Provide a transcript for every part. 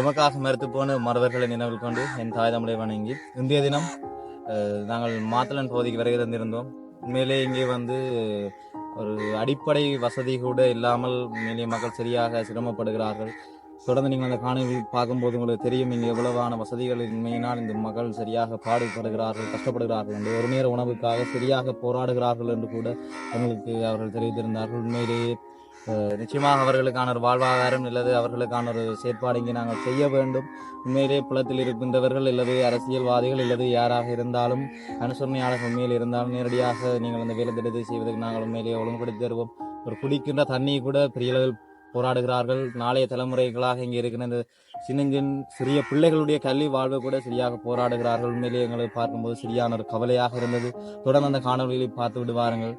எமக்காக மறுத்து போன மறவர்களை நினைவில் கொண்டு என் தாய் தமிழை வணங்கி இந்திய தினம் நாங்கள் மாத்தளன் பகுதிக்கு வருகை தந்திருந்தோம். உண்மையிலே இங்கே வந்து ஒரு அடிப்படை வசதி கூட இல்லாமல் மேலே மக்கள் சரியாக சிரமப்படுகிறார்கள். தொடர்ந்து நீங்கள் அந்த காணொலி பார்க்கும்போது உங்களுக்கு தெரியும் இங்கே எவ்வளவான வசதிகள் இன்மையினால் இந்த மக்கள் சரியாக பாடுபடுகிறார்கள் கஷ்டப்படுகிறார்கள் என்று ஒரு நேர உணவுக்காக சரியாக போராடுகிறார்கள் என்று கூட எங்களுக்கு அவர்கள் தெரிவித்திருந்தார்கள். உண்மையிலேயே நிச்சயமாக அவர்களுக்கான ஒரு வாழ்வாதாரம் அல்லது அவர்களுக்கான ஒரு செயற்பாடு இங்கே நாங்கள் செய்ய வேண்டும். உண்மையிலே புலத்தில் இருக்கின்றவர்கள் அல்லது அரசியல்வாதிகள் அல்லது யாராக இருந்தாலும் அனுசரணையாளர் உண்மையில் இருந்தாலும் நேரடியாக நீங்கள் அந்த வேலை திட்டத்தை செய்வதற்கு நாங்கள் உண்மையிலேயே ஒழுங்குபடுத்தி தருவோம். ஒரு குடிக்கின்ற தண்ணி கூட பெரிய அளவில் போராடுகிறார்கள். நாளைய தலைமுறைகளாக இங்கே இருக்கிற இந்த சின்னஞ்சின் சிறிய பிள்ளைகளுடைய கல்வி வாழ்வு கூட சரியாக போராடுகிறார்கள். உண்மையிலேயே எங்களை பார்க்கும்போது சரியான ஒரு கவலையாக இருந்தது. தொடர்ந்து அந்த காணொலிகளை பார்த்து விடுவாருங்கள்.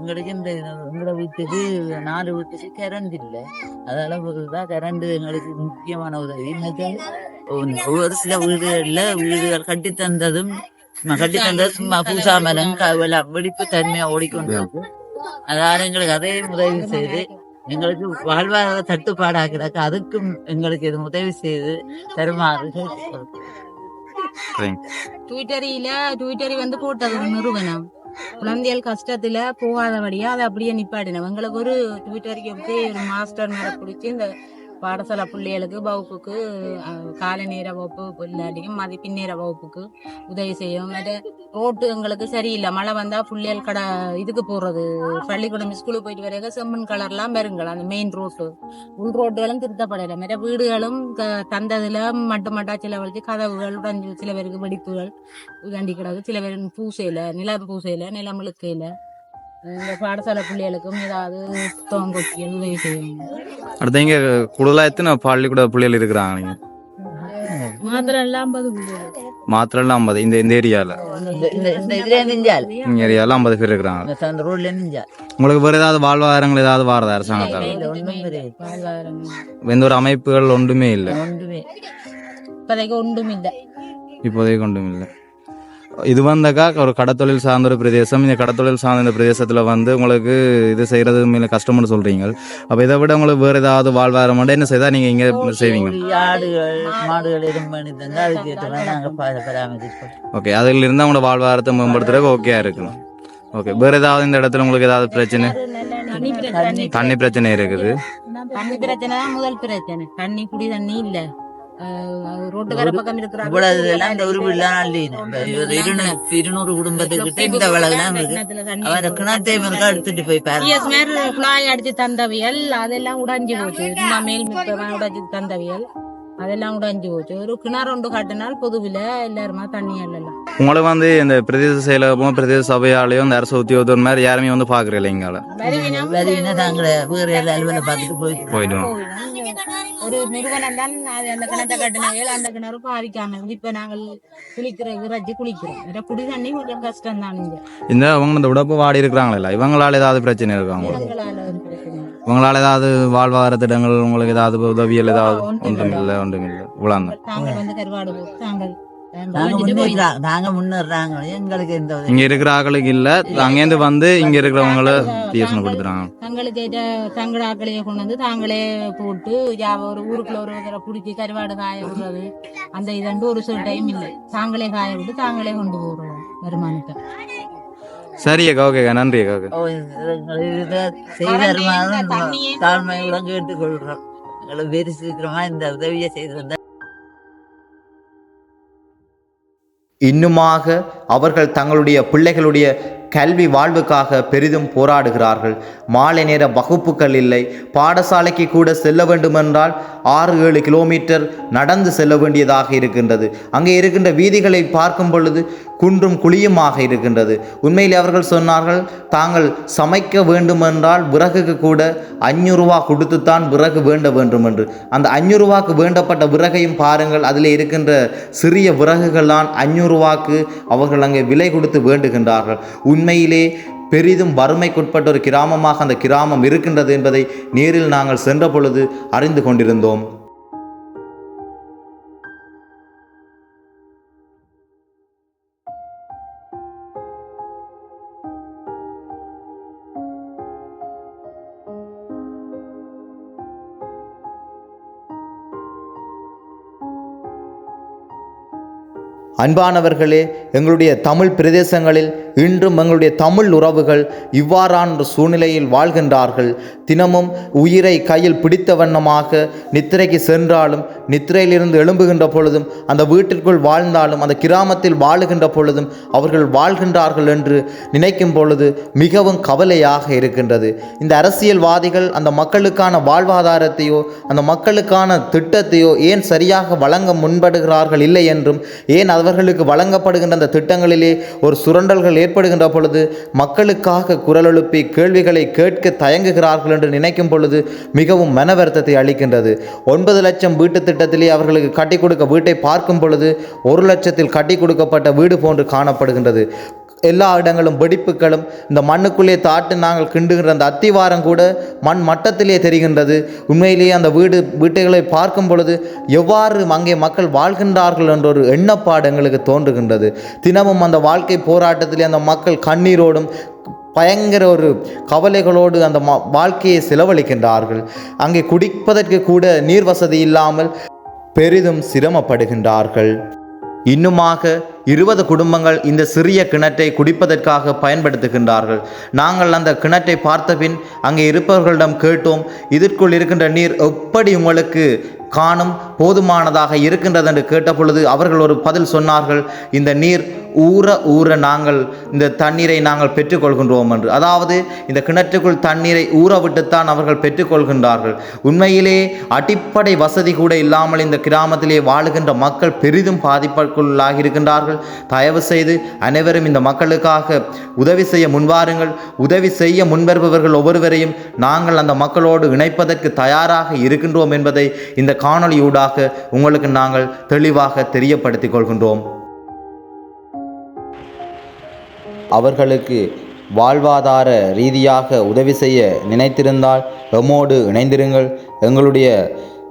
எங்களுக்கு இந்த எங்களோட வீட்டுக்கு நாலு வீட்டுக்கு கரண்ட் இல்லை. அதால தான் கரண்ட் எங்களுக்கு முக்கியமான உதவி. ஒவ்வொரு சில வீடுகள்ல வீடுகள் கட்டி தந்ததும் கட்டி தந்தது சும்மா பூசாமலம் வெடிப்பு தன்மையா ஓடிக்கொண்டிருக்கு அதால எங்களுக்கு அதையும் உதவி செய்து எங்களுக்கு வாழ்வாதார தட்டுப்பாடாகிறாக்க அதுக்கும் எங்களுக்கு இது உதவி செய்து தருமாறு. ட்விட்டரியில ட்விட்டரி வந்து போட்டது நிறுவனம். குழந்தைகள் கஷ்டத்துல போகாதபடியா அதை அப்படியே நிப்பாட்டினோம் எங்களுக்கு ஒரு ட்விட்டருக்கு எப்படி ஒரு மாஸ்டர் மேல பிடிச்சி இந்த பாடசாலை பிள்ளைகளுக்கு வகுப்புக்கு காலை நேர வகுப்பு இல்லாட்டியும் மதிப்பின் நேர வகுப்புக்கு உதவி செய்யும். அதை ரோட்டு எங்களுக்கு சரியில்லை. மழை வந்தா புள்ளியல் கடை இதுக்கு போறது. பள்ளிக்கூடம் ஸ்கூலுக்கு போயிட்டு வரையாக செம்மண் கலர்லாம் வருங்கள் அந்த மெயின் ரோட்டு உள் ரோட்டுகளும் திருத்தப்படலை. மற்ற வீடுகளும் தந்ததுல மட்டு மட்டா சில வச்சு கதவுகள் உடைஞ்சு சில பேருக்கு வெடிப்புகள். உதாண்டி கிடக்கு. சில பேர் பூசையில நிலம் பூசையில நிலம் இழுக்கையில. இந்த பாடசாலை பிள்ளைகளுக்கும் ஏதாவது தோங்கொட்டி உதவி செய்வாங்க அடுத்து இங்கே கூடுதலாக எத்தனை பள்ளிக்கூட பிள்ளைகள் இருக்கிறாங்க மாத்திரம் ஐம்பது இந்த இந்த ஏரியாவில் இந்த- ஐம்பது பேர் இருக்கிறாங்க. உங்களுக்கு வேறு ஏதாவது வாழ்வாதாரங்கள் ஏதாவது வாரதா அரசாங்கத்தால்? எந்த ஒரு அமைப்புகள் ஒன்றுமே இல்லை. இப்போதைக்கு ஒன்றும் இல்லை. இப்போதைக்கு ஒன்றும் இல்லை. இது வந்தாக்கா ஒரு கடத்தொழில் சார்ந்த ஒரு பிரதேசம். இந்த கடத்தொழில் சார்ந்த இந்த பிரதேசத்தில் வந்து உங்களுக்கு இது செய்கிறது மேலே கஷ்டம்னு சொல்கிறீங்க அப்போ இதை விட உங்களுக்கு வேறு ஏதாவது வாழ்வாதாரம் மட்டும் என்ன செய்தால் நீங்கள் இங்கே செய்வீங்க? ஓகே அதில் இருந்தால் உங்களோட வாழ்வாதாரத்தை மேம்படுத்துறதுக்கு ஓகே இருக்கணும். ஓகே வேறு ஏதாவது இந்த இடத்துல உங்களுக்கு ஏதாவது பிரச்சனை? தண்ணி பிரச்சனை. தண்ணி பிரச்சனை இருக்குது. தண்ணி பிரச்சனை தான் முதல் பிரச்சனை. தண்ணி குடி தண்ணி இல்ல. அஹ் ரோட்டு கரை பக்கம் இருக்கிறாங்க. இவ்வளவு இதெல்லாம் இந்த ஒரு வீடுலாம் இருநூறு குடும்பத்துக்கிட்ட இந்த வளவுலாம் அவரை இருக்கா? எடுத்துட்டு போய் பாரு பிஎஸ் மேல குழாய் அடிச்சு தந்தவியல் அதெல்லாம் உடைஞ்சு போச்சு. மேல் மித்தமா உடைச்சு தந்தவியல் அதெல்லாம் உடைஞ்சு போச்சு. ஒரு கிணறு ஒன்று கட்டினால் பொதுவில் எல்லாருமா தண்ணி எல்லாம் உங்களுக்கு வந்து இந்த பிரதேச செயலகமோ பிரதேச சபையாலேயோ இந்த அரசு உத்தியோகத்தர் மாதிரி யாருமே வந்து வேற அலுவலை பார்த்துட்டு போயிட்டு போயிடுவோம் ஒரு நிறுவனம் தான் அது அந்த கிணத்தை கட்டினவையல் அந்த கிணறு பாதிக்காம இப்ப நாங்கள் குளிக்கிற இறைச்சி குளிக்கிறோம். வேற குடி தண்ணி கொஞ்சம் கஷ்டம் தான் இந்த அவங்க இந்த உடப்பு வாடி இருக்கிறாங்களா இவங்களால ஏதாவது பிரச்சனை இருக்காங்க உங்களால ஏதாவது வாழ்வாதார திட்டங்கள் உங்களுக்கு ஏதாவது உதவியல் ஏதாவது ஒன்றும் இல்லை. ஒன்றும் இல்லை. இவ்வளோ நாங்க முன்னேறா நாங்க முன்னேறாங்க எங்களுக்கு எந்த இங்க இருக்கிற ஆட்களுக்கு இல்ல அங்கேருந்து வந்து இங்க இருக்கிறவங்கள டிஎஸ்என் கொடுத்துறாங்க தங்களுக்கு ஏற்ற தங்கள் ஆக்களையே கொண்டு வந்து தாங்களே போட்டு யா- ஒரு ஊருக்குள்ள ஒரு பிடிச்சி கருவாடு காய விடுறது. அந்த இதண்டு ஒரு சில டைம் இல்லை. தாங்களே காய விட்டு தாங்களே கொண்டு போடுறோம் வருமானத்தை. சரி அக்கா ஓகேக்கா நன்றி அக்கா ஓகே செய்தருமாறும் தாழ்மையுடன் கேட்டுக்கொள்கிறோம். எங்களை வெறி சீக்கிரமா இந்த உதவியை செய்து இன்னுமாக அவர்கள் தங்களுடைய பிள்ளைகளுடைய கல்வி வாழ்வுக்காக பெரிதும் போராடுகிறார்கள். மாலை நேர வகுப்புகள் இல்லை. பாடசாலைக்கு கூட செல்ல வேண்டுமென்றால் ஆறு ஏழு கிலோமீட்டர் நடந்து செல்ல வேண்டியதாக இருக்கின்றது. அங்கே இருக்கின்ற வீதிகளை பார்க்கும் பொழுது குன்றும் குழியுமாக இருக்கின்றது. உண்மையில் அவர்கள் சொன்னார்கள் தாங்கள் சமைக்க வேண்டுமென்றால் விறகுக்கு கூட அஞ்சூறுவா கொடுத்துத்தான் விறகு வேண்ட வேண்டும் என்று அந்த அஞ்சூறுவாக்கு வேண்டப்பட்ட விறகையும் பாருங்கள் அதில் இருக்கின்ற சிறிய விறகுகள் அஞ்சூறுவாக்கு அவர்கள் அங்கே விலை கொடுத்து வேண்டுகின்றார்கள். உண்மையிலே பெரிதும் வறுமைக்குட்பட்ட ஒரு கிராமமாக அந்த கிராமம் இருக்கின்றது என்பதை நேரில் நாங்கள் சென்ற பொழுது அறிந்து கொண்டிருந்தோம். அன்பானவர்களே எங்களுடைய தமிழ் பிரதேசங்களில் இன்றும் எங்களுடைய தமிழ் உறவுகள் இவ்வாறான சூழ்நிலையில் வாழ்கின்றார்கள். தினமும் உயிரை கையில் பிடித்த வண்ணமாக நித்திரைக்கு சென்றாலும் நித்திரையிலிருந்து எழும்புகின்ற பொழுதும் அந்த வீட்டிற்குள் வாழ்ந்தாலும் அந்த கிராமத்தில் வாழுகின்ற பொழுதும் அவர்கள் வாழ்கின்றார்கள் என்று நினைக்கும் பொழுது மிகவும் கவலையாக இருக்கின்றது. இந்த அரசியல்வாதிகள் அந்த மக்களுக்கான வாழ்வாதாரத்தையோ அந்த மக்களுக்கான திட்டத்தையோ ஏன் சரியாக வழங்க முன்படுகிறார்கள் இல்லை என்றும் ஏன் அவர்களுக்கு வழங்கப்படுகின்ற அந்த திட்டங்களிலே ஒரு சுரண்டல்கள் ஏற்படுகின்ற பொழுது மக்களுக்காக குரல் எழுப்பி கேள்விகளை கேட்க தயங்குகிறார்கள் என்று நினைக்கும் பொழுது மிகவும் மன வருத்தத்தை அளிக்கின்றது. ஒன்பது லட்சம் வீட்டு திட்டத்திலே அவர்களுக்கு கட்டி கொடுக்க வீட்டை பார்க்கும் பொழுது ஒரு லட்சத்தில் கட்டி கொடுக்கப்பட்ட வீடு போன்று காணப்படுகின்றது. எல்லா இடங்களும் வெடிப்புகளும் இந்த மண்ணுக்குள்ளே தாட்டு நாங்கள் கிண்டுகின்ற அந்த அத்திவாரம் கூட மண் மட்டத்திலே தெரிகின்றது. உண்மையிலேயே அந்த வீடு வீட்டுகளை பார்க்கும் பொழுது எவ்வாறு அங்கே மக்கள் வாழ்கின்றார்கள் என்ற ஒரு எண்ணப்பாடு எங்களுக்கு தோன்றுகின்றது. தினமும் அந்த வாழ்க்கை போராட்டத்திலே அந்த மக்கள் கண்ணீரோடும் பயங்கர ஒரு கவலைகளோடு அந்த ம வாழ்க்கையை செலவழிக்கின்றார்கள். அங்கே குடிப்பதற்கு கூட நீர் வசதி இல்லாமல் பெரிதும் சிரமப்படுகின்றார்கள். இன்னுமாக இருபது குடும்பங்கள் இந்த சிறிய கிணற்றை குடிப்பதற்காக பயன்படுத்துகின்றார்கள். நாங்கள் அந்த கிணற்றை பார்த்தபின் அங்கே இருப்பவர்களிடம் கேட்டோம் இதற்குள் இருக்கின்ற நீர் எப்படி உங்களுக்கு காணும் போதுமானதாக இருக்கின்றது என்று கேட்டபொழுது அவர்கள் ஒரு பதில் சொன்னார்கள் இந்த நீர் ஊற ஊற நாங்கள் இந்த தண்ணீரை நாங்கள் பெற்றுக்கொள்கின்றோம் என்று. அதாவது இந்த கிணற்றுக்குள் தண்ணீரை ஊற விட்டுத்தான் அவர்கள் பெற்றுக்கொள்கின்றார்கள். உண்மையிலே அடிப்படை வசதி கூட இல்லாமல் இந்த கிராமத்திலே வாழுகின்ற மக்கள் பெரிதும் பாதிப்புக்குள்ளாகி இருக்கின்றார்கள். தயவு செய்து அனைவரும் இந்த மக்களுக்காக உதவி செய்ய முன்வாருங்கள். உதவி செய்ய முன்வருபவர்கள் ஒவ்வொருவரையும் நாங்கள் அந்த மக்களோடு இணைப்பதற்கு தயாராக இருக்கின்றோம் என்பதை இந்த காணொளியூடாக உங்களுக்கு நாங்கள் தெளிவாக தெரியப்படுத்திக் கொள்கின்றோம் அவர்களுக்கு வாழ்வாதார ரீதியாக உதவி செய்ய நினைத்திருந்தால் எம்மோடு இணைந்திருங்கள். எங்களுடைய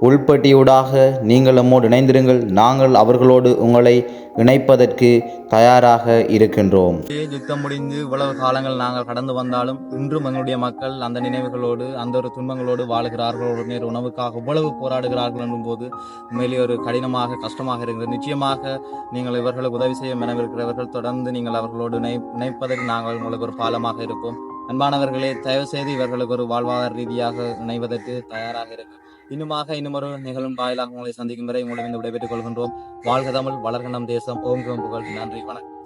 உள்பட்டியூடாக நீங்கள் நம்மோடு இணைந்திருங்கள். நாங்கள் அவர்களோடு உங்களை இணைப்பதற்கு தயாராக இருக்கின்றோம். யுத்தம் முடிந்து இவ்வளவு காலங்கள் நாங்கள் கடந்து வந்தாலும் இன்றும் எங்களுடைய மக்கள் அந்த நினைவுகளோடு அந்த ஒரு துன்பங்களோடு வாழுகிறார்கள். ஒரு நேர் உணவுக்காக இவ்வளவு போராடுகிறார்கள் என்னும் போது உண்மையிலேயே ஒரு கடினமாக கஷ்டமாக இருக்கிறது. நிச்சயமாக நீங்கள் இவர்களுக்கு உதவி செய்ய மனவிருக்கிறவர்கள் தொடர்ந்து நீங்கள் அவர்களோடு இணை இணைப்பதற்கு நாங்கள் உங்களுக்கு ஒரு பாலமாக இருப்போம். அன்பானவர்களே தயவு செய்து இவர்களுக்கு ஒரு வாழ்வாதார ரீதியாக இணைவதற்கு தயாராக இருக்கிறோம் இன்னுமாக இன்னும் ஒரு நிகழும் வாயிலாக உங்களை சந்திக்கும் வரை உங்களிடம் விடைபெற்றுக் கொள்கின்றோம். வாழ்க தமிழ் வளர்க நம் தேசம். ஓம் புகழ். நன்றி வணக்கம்.